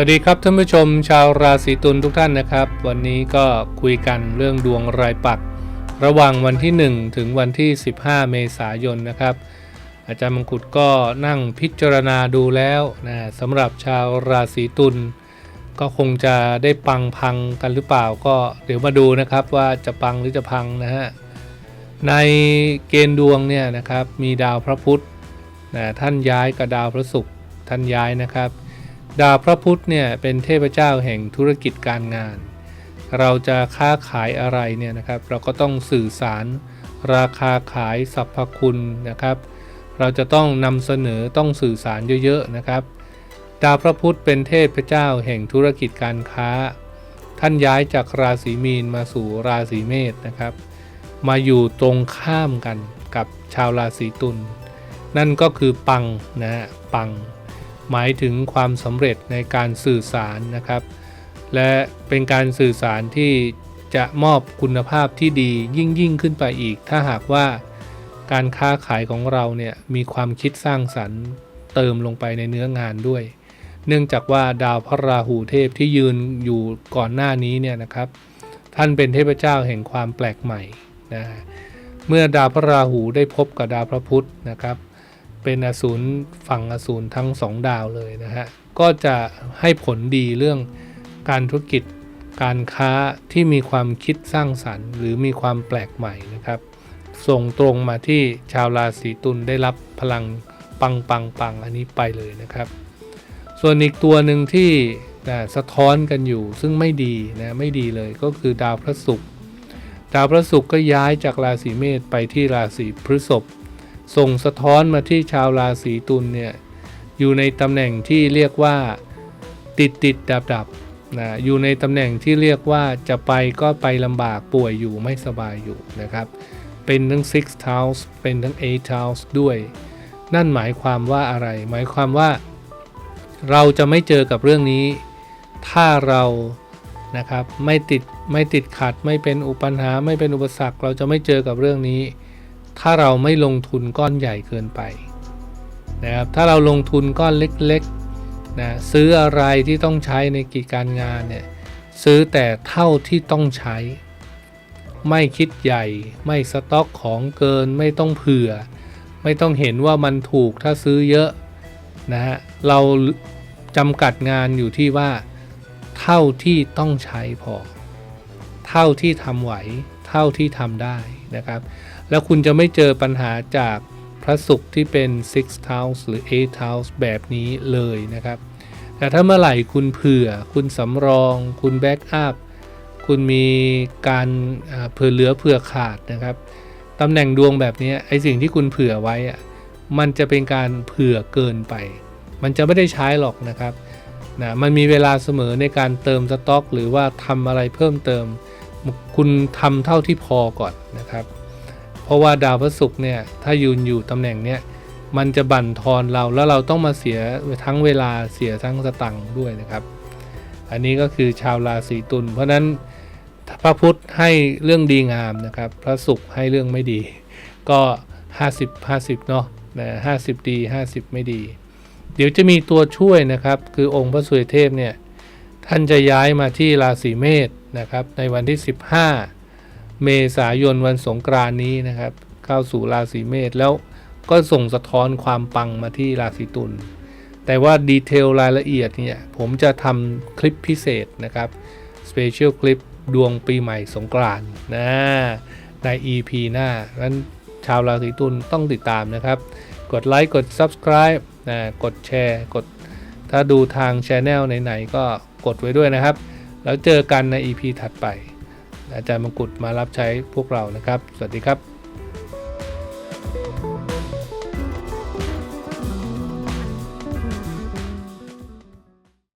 วัสดีครับท่านผู้ชมชาวราศีตุลทุกท่านนะครับ วันนี้ก็คุยกันเรื่องดวงรายปัก ระหว่างวันที่ 1 ถึงวันที่ 15 เมษายนนะครับ อาจารย์มังคุดก็นั่งพิจารณาดูแล้วนะสำหรับชาวราศีตุลก็คงจะได้ปังพังกันหรือเปล่าก็เดี๋ยวมาดูนะครับว่าจะปังหรือจะพังนะฮะในเกณฑ์ดวงเนี่ยนะครับมีดาวพระพุธนะท่านย้ายกับดาวพระศุกร์ท่านย้ายนะครับ ดาวพระพุธเนี่ยเป็นเทพเจ้าแห่งธุรกิจการงาน เราจะค้าขายอะไรเนี่ยนะครับ เราก็ต้องสื่อสารราคาขายสรรพคุณนะครับ เราจะต้องนำเสนอต้องสื่อสารเยอะๆนะครับ ดาวพระพุธเป็นเทพเจ้าแห่งธุรกิจการค้า ท่านย้ายจากราศีมีนมาสู่ราศีเมษนะครับ มาอยู่ตรงข้ามกันกับชาวราศีตุลนั่นก็คือปังนะฮะปัง หมายถึงความสำเร็จในการสื่อสารนะครับ และเป็นการสื่อสารที่จะมอบคุณภาพที่ดียิ่งยิ่งขึ้นไปอีก ถ้าหากว่าการค้าขายของเราเนี่ยมีความคิดสร้างสรรค์เติมลงไปในเนื้องานด้วย เนื่องจากว่าดาวพระราหูเทพที่ยืนอยู่ก่อนหน้านี้เนี่ยนะครับ ท่านเป็นเทพเจ้าแห่งความแปลกใหม่นะเมื่อดาวพระราหูได้พบกับดาวพระพุธนะครับ เป็นอสูรฝั่งอสูรทั้งสองดาวเลยนะฮะ ก็จะให้ผลดีเรื่องการธุรกิจการค้าที่มีความคิดสร้างสรรค์ หรือมีความแปลกใหม่นะครับ ส่งตรงมาที่ชาวราศีตุลได้รับพลังปังปังปังอันนี้ไปเลยนะครับ ส่วนอีกตัวหนึ่งที่นะสะท้อนกันอยู่ซึ่งไม่ดีนะไม่ดีเลยก็คือดาวพระศุกร์ดาวพระศุกร์ก็ย้ายจากราศีเมษไปที่ราศีพฤษภ ส่งสะท้อนมาที่ชาวราศีตุลเนี่ยอยู่ในตำแหน่งที่เรียกว่าติดติดดับดับนะอยู่ในตำแหน่งที่เรียกว่าจะไปก็ไปลำบากป่วยอยู่ไม่สบายอยู่นะครับ เป็นทั้ง six house เป็นทั้ง eight house ด้วย นั่นหมายความว่าอะไร หมายความว่า เราจะไม่เจอกับเรื่องนี้ ถ้าเรานะครับไม่ติดไม่ติดขัดไม่เป็นอุปปัญหาไม่เป็นอุปสรรค เราจะไม่เจอกับเรื่องนี้ ถ้าเราไม่ลงทุนก้อนใหญ่เกินไปนะครับถ้าเราลงทุนก้อนเล็กๆนะซื้ออะไรที่ต้องใช้ในกิจการงานเนี่ยซื้อแต่เท่าที่ต้องใช้ ไม่คิดใหญ่ ไม่สต็อกของเกินไม่ต้องเผื่อ ไม่ต้องเห็นว่ามันถูกถ้าซื้อเยอะนะฮะเราจำกัดงานอยู่ที่ว่า เท่าที่ต้องใช้พอ เท่าที่ทำไหว เท่าที่ทำได้ นะครับ แล้วคุณจะไม่เจอปัญหาจากพระศุกร์ที่เป็น six house หรือ eight house แบบนี้เลยนะครับ แต่ถ้าเมื่อไหร่คุณเผื่อ คุณสำรอง คุณแบ็กอัพ คุณมีการเผื่อเหลือเผื่อขาดนะครับตำแหน่งดวงแบบนี้ไอสิ่งที่คุณเผื่อไว้อะมันจะเป็นการเผื่อเกินไป มันจะไม่ได้ใช้หรอกนะครับนะมันมีเวลาเสมอในการเติมสต็อก หรือว่าทำอะไรเพิ่มเติม คุณทำเท่าที่พอก่อนนะครับ เพราะว่าดาวพฤศุกร์เนี่ยถ้ายืนอยู่ตำแหน่งเนี้ยมันจะบั่นทอนเราแล้วเราต้องมาเสียทั้งเวลาเสียทั้งสตังค์ด้วยนะครับ อันนี้ก็คือชาวราศีตุลเพราะฉะนั้นพระพุทธให้เรื่องดีงามนะครับ พระศุกร์ให้เรื่องไม่ดีก็ 50 50เนาะนะ50ดี 50 ไม่ดี เดี๋ยวจะมีตัวช่วยนะครับ คือองค์พระสุริเทพเนี่ยท่านจะย้ายมาที่ราศีเมษ นะครับในวันที่ 15 เมษายนวันสงกรานนี้นะครับ เข้าสู่ราศีเมษแล้วก็ส่งสะท้อนความปังมาที่ราศีตุลแต่ว่าดีเทลรายละเอียดเนี่ยผมจะทำคลิปพิเศษนะครับสเปเชียลคลิปดวงปีใหม่สงกรานนะใน EP หน้านั้นชาวราศีตุลต้องติดตามนะครับ กดไลค์กด Subscribe นะกดแชร์ กดถ้าดูทางช anel ไหน ๆ ก็กดไว้ด้วยนะครับ แล้วเจอกันใน EP ถัดไป อาจารย์มงกุฎมารับใช้พวกเรานะครับ สวัสดีครับ